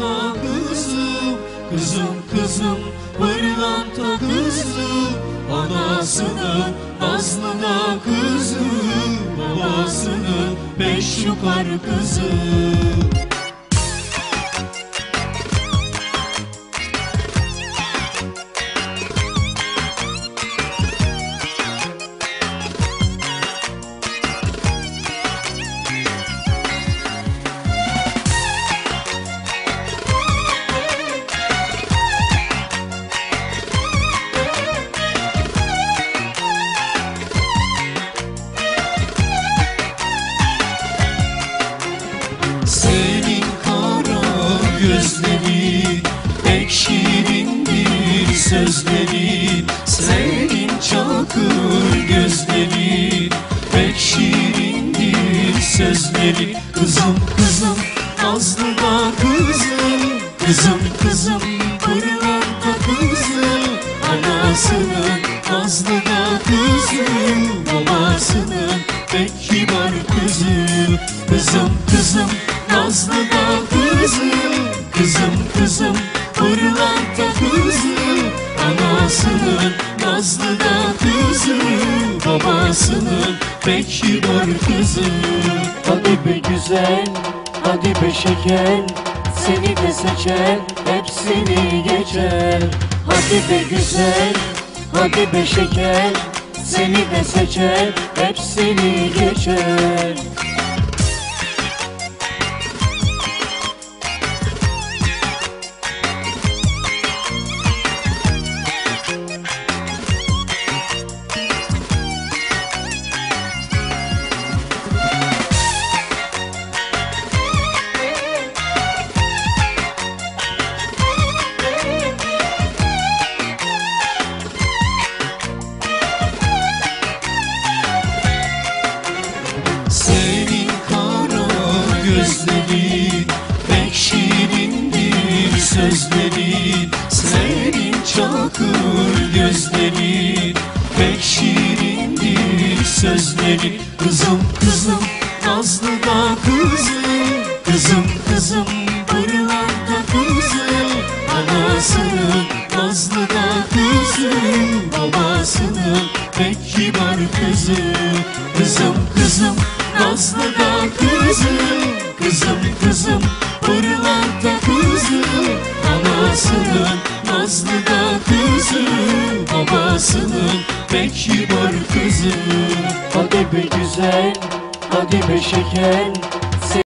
da kızım Kızım kızım pırlanta kızım Anasının nazlı da kızım Babasının beş yukarı kızım kara gözlerin Pek şirindir sözlerin Senin çakır gözlerin Pek şirindir sözlerin Kızım kızım Nazlı da kızım Kızım kızım Pırlanta kızım. Anasının Nazlı da kızım Babasının pek kibar kızım Kızım kızım Nazlı da kızım Kızım kızım Pırlanta kızım Anasının Nazlı da kızım Babasının pek kibar kızım Hadi be güzel, hadi be şeker Seni de seçer, hepsini geçer. Hadi be güzel, hadi be şeker Seni de seçer, hepsini geçer sözlerin Senin çakır gözlerin Pek şirindir sözlerin Kızım kızım Nazlı da kızım Kızım kızım Pırlanta kızım Anasının Nazlı da kızım Babasının pek kibar kızım Kızım kızım Nazlı da kızım Kızım kızım Pırlanta kızım Anasının Nazlı da kızım Babasının pek kibar kızım Hadi be güzel, hadi be şeker